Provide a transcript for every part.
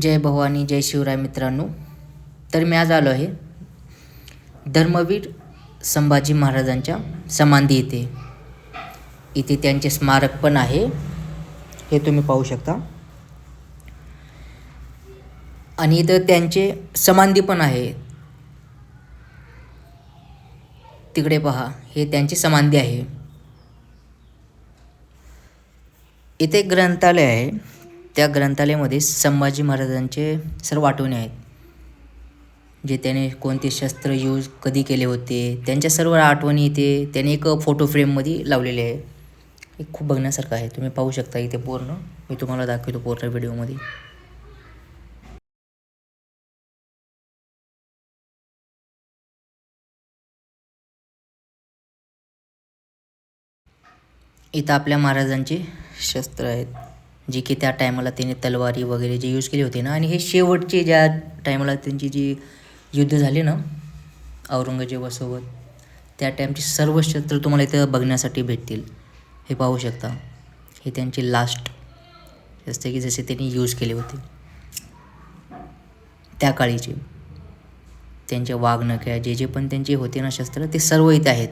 जय भवानी जय शिवराय मित्रांनो. तर मी आज आलो आहे धर्मवीर संभाजी महाराजांच्या समाधी इथे. इथे त्यांचे स्मारक पण आहे. हे तुम्ही पाहू शकता. आणि इथं त्यांचे समाधी पण आहे. तिकडे पहा हे त्यांची समाधी आहे. इथे एक ग्रंथालय आहे. त्या ग्रंथालयामध्ये संभाजी महाराजांचे सर्व आठवणी आहेत. जे त्याने कोणते शस्त्र यूज कधी केले होते त्यांच्या सर्व आठवणी इथे त्याने एक फोटो फ्रेममध्ये लावलेले आहे. हे खूप बघण्यासारखं आहे. तुम्ही पाहू शकता इथे पूर्ण. मी तुम्हाला दाखवतो पूर्ण व्हिडिओमध्ये इथं आपल्या महाराजांचे शस्त्र आहेत. जे की त्या टायमाला त्याने तलवारी वगैरे जे यूज केले होते ना आणि हे शेवटचे ज्या टायमाला त्यांची जी युद्ध झाले ना औरंगजेबासोबत त्या टाईमचे सर्व शस्त्र तुम्हाला इथं बघण्यासाठी भेटतील. हे पाहू शकता. हे त्यांची लास्ट शस्त्र की जसे त्यांनी यूज केले होते. त्या काळीचे त्यांचे वागणं किंवा जे जे पण त्यांचे होते ना शस्त्र ते सर्व इथे आहेत.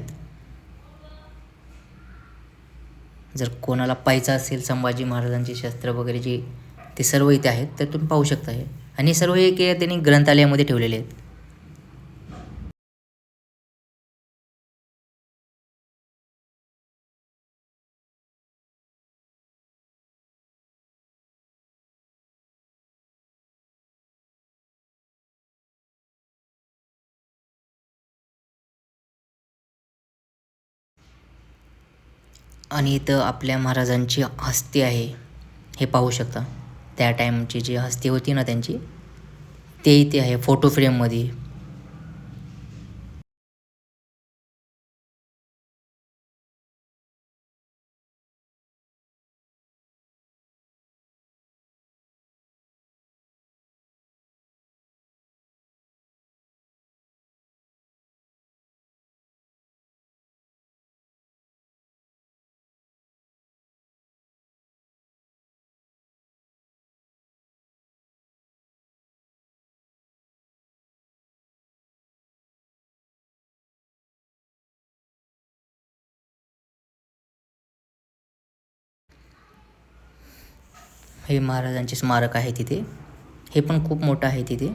जर कोणाला पाहायचं असेल संभाजी महाराजांची शस्त्र वगैरे जे ते सर्व इथे आहेत तर तुम्ही पाहू शकता हे. आणि सर्व एक त्यांनी ग्रंथालयामध्ये ठेवलेले आहेत. आणि इथं आपल्या महाराजांची हस्ती आहे. हे पाहू शकता. त्या टाईमची जी हस्ती होती ना त्यांची ते इथे आहे फोटो फ्रेममध्ये हे महाराजांचे स्मारक आहे तिथे. हे पण खूप मोठं आहे तिथे.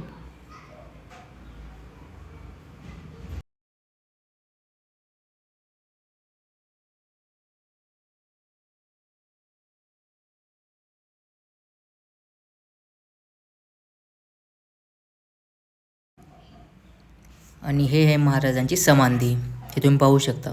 आणि हे आहे महाराजांची समाधी. हे तुम्ही पाहू शकता.